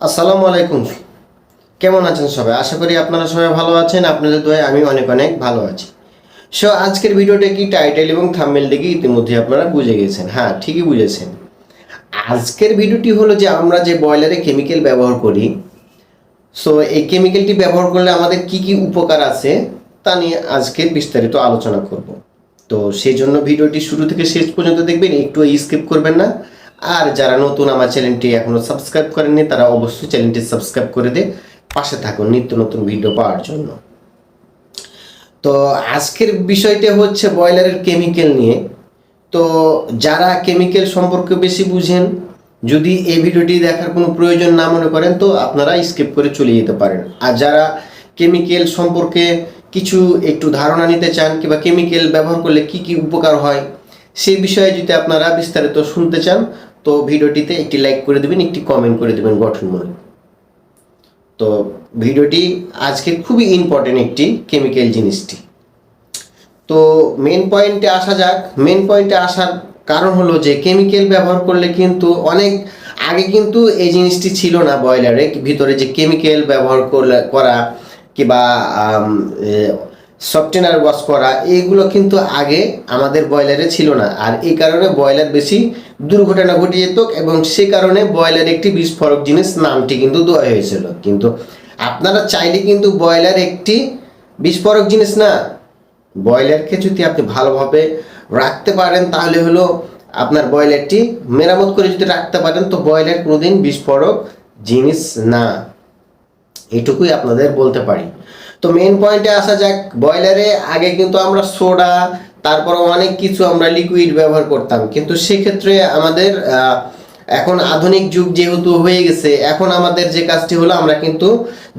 আসসালামু আলাইকুম। কেমন আছেন সবাই? আশা করি আপনারা সবাই ভালো আছেন, আপনাদের দোয়ায় আমি অনেক অনেক ভালো আছি। সো আজকের ভিডিওটা কি টাইটেল এবং থাম্বনেল দেখে ইতিমধ্যে আপনারা বুঝে গেছেন। হ্যাঁ ঠিকই বুঝেছেন। আজকের ভিডিওটি হলো যে আমরা যে বয়লারে কেমিক্যাল ব্যবহার করি সো এই কেমিক্যালটি ব্যবহার করলে আমাদের কি কি উপকার আছে তা নিয়ে আজকে বিস্তারিত আলোচনা করব। তো সেই জন্য ভিডিওটি শুরু থেকে শেষ পর্যন্ত দেখবেন, একটু স্কিপ করবেন না। আর যারা নতুন আমার চ্যানেলটি এখনও সাবস্ক্রাইব করেননি, তারা অবশ্যই চ্যানেলটি সাবস্ক্রাইব করে দিয়ে পাশে থাকুন নিত্য নতুন ভিডিও পাওয়ার জন্য। তো আজকের বিষয়টা হচ্ছে ব্রয়লারের কেমিক্যাল নিয়ে। তো যারা কেমিক্যাল সম্পর্কে বেশি বুঝেন, যদি এই ভিডিওটি দেখার কোনো প্রয়োজন না মনে করেন, তো আপনারা স্কিপ করে চলে যেতে পারেন। আর যারা কেমিক্যাল সম্পর্কে কিছু একটু ধারণা নিতে চান, কিংবা কেমিক্যাল ব্যবহার করলে কি কি উপকার হয় সেই বিষয়ে যদি আপনারা বিস্তারিত শুনতে চান তো ভিডিওটিতে একটি লাইক করে দেবেন, একটি কমেন্ট করে দেবেন গঠনমূলক তো ভিডিওটি আজকে খুবই ইম্পর্টেন্ট একটি কেমিক্যাল জিনিসটি। তো মেন পয়েন্টে আসা যাক। মেন পয়েন্টে আসার কারণ হলো যে কেমিক্যাল ব্যবহার করলে কিন্তু অনেক, আগে কিন্তু এই জিনিসটি ছিল না বয়লারে ভিতরে যে কেমিক্যাল ব্যবহার করলে, করা কিংবা সফটওয়্যার ওয়াশ করা এইগুলো কিন্তু আগে আমাদের বয়লারে ছিল না। আর এই কারণে বয়লার বেশি দুর্ঘটনা ঘটে যেত এবং সে কারণে বয়লার একটি বিস্ফোরক জিনিস নামটি কিন্তু দেওয়া হয়েছিল। কিন্তু আপনারা চাইলে কিন্তু বয়লার একটি বিস্ফোরক জিনিস না বয়লারকে যদি আপনি ভালোভাবে রাখতে পারেন, তাহলে হলো আপনার বয়লারটি মেরামত করে যদি রাখতে পারেন, তো বয়লার কোনোদিন বিস্ফোরক জিনিস না। এটুকুই আপনাদের বলতে পারি। তো মেন পয়েন্টে আসা যাক বয়লারে আগে কিন্তু আমরা সোডা তারপর অনেক কিছু আমরা লিকুইড ব্যবহার করতাম। কিন্তু সেক্ষেত্রে আমাদের এখন আধুনিক যুগ যেহেতু হয়ে গেছে, এখন আমাদের যে কাজটি হলো আমরা কিন্তু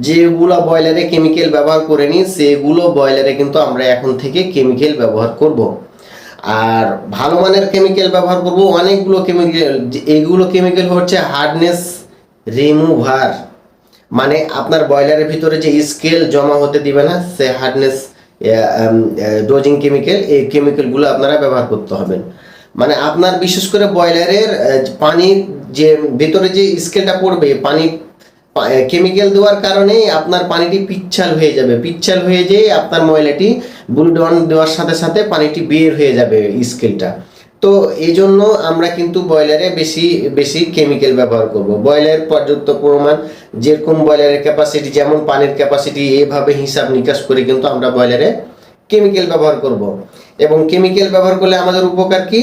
যেগুলো বয়লারে কেমিক্যাল ব্যবহার করে নিই, সেগুলো বয়লারে কিন্তু আমরা এখন থেকে কেমিক্যাল ব্যবহার করব। আর ভালো মানের কেমিক্যাল ব্যবহার করব, অনেকগুলো কেমিক্যাল এইগুলো কেমিক্যাল হচ্ছে হার্ডনেস রিমুভার মানে আপনার বয়লারের ভিতরে যে স্কেল জমা হতে দিবে না, সে হার্ডনেস ডোজিং কেমিক্যাল এই কেমিক্যালগুলো আপনারা ব্যবহার করতে হবেন মানে আপনার বিশেষ করে বয়লারের পানির যে, ভেতরে যে স্কেলটা পড়বে, পানি কেমিক্যাল দেওয়ার কারণে আপনার পানিটি পিচ্ছাল হয়ে যাবে। পিচ্ছাল হয়ে যেয়ে আপনার ময়লাটি বুলডন দেওয়ার সাথে সাথে পানিটি বের হয়ে যাবে স্কেলটা তো এই জন্য আমরা কিন্তু বয়লারে বেশি বেশি কেমিক্যাল ব্যবহার করব। বয়লার পর্যাপ্ত পরিমাণ, যেরকম বয়লারের ক্যাপাসিটি যেমন পানির ক্যাপাসিটি এভাবে হিসাব নিকাশ করে কিন্তু আমরা বয়লারে কেমিক্যাল ব্যবহার করব। এবং কেমিক্যাল ব্যবহার করলে আমাদের উপকার কি?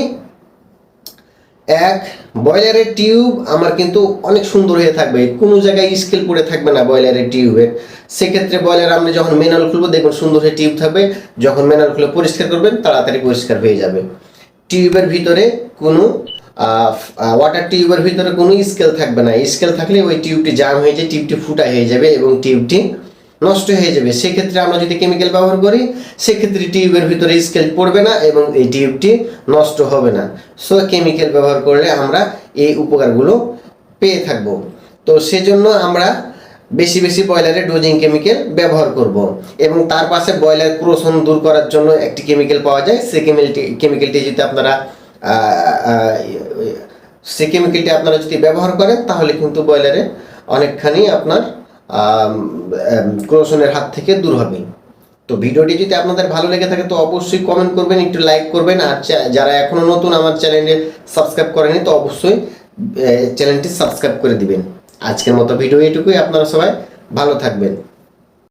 এক বয়লারের টিউব আমার কিন্তু অনেক সুন্দর হয়ে থাকবে। কোনো জায়গায় স্কেল পড়ে থাকবে না বয়লারের টিউবের সেক্ষেত্রে বয়লার আমরা যখন মেনাল খুলবো দেখুন সুন্দর হয়ে টিউব থাকবে। যখন মেনাল খুলে পরিষ্কার করবেন, তাড়াতাড়ি পরিষ্কার হয়ে যাবে। টিউবের ভিতরে কোনো ওয়াটার টিউবের ভিতরে কোনো স্কেল থাকবে না। স্কেল থাকলে ওই টিউবটি জাম হয়ে যায়, টিউবটি ফুটা হয়ে যাবে এবং টিউবটি নষ্ট হয়ে যাবে। সেক্ষেত্রে আমরা যদি কেমিক্যাল ব্যবহার করি, সেক্ষেত্রে টিউবের ভিতরে স্কেল পড়বে না এবং এই টিউবটি নষ্ট হবে না। সো কেমিক্যাল ব্যবহার করলে আমরা এই উপকারগুলো পেয়ে থাকব। তো সেজন্য আমরা বেশি বেশি বয়লারে ডোজিং কেমিক্যাল ব্যবহার করব। এবং তার পাশে বয়লার ক্রোশন দূর করার জন্য একটি কেমিক্যাল পাওয়া যায়। সে কেমিক্যালটি কেমিক্যালটি যদি আপনারা সে কেমিক্যালটি আপনারা যদি ব্যবহার করেন, তাহলে কিন্তু বয়লারে অনেকখানি আপনার ক্রোশনের হাত থেকে দূর হবে। তো ভিডিওটি যদি আপনাদের ভালো লেগে থাকে, তো অবশ্যই কমেন্ট করবেন, একটু লাইক করবেন। আর যারা এখনও নতুন আমার চ্যানেলে সাবস্ক্রাইব করেনি তো অবশ্যই চ্যানেলটি সাবস্ক্রাইব করে দিবেন। আজকের মতো ভিডিও এটুকুই আপনারা সবাই ভালো থাকবেন।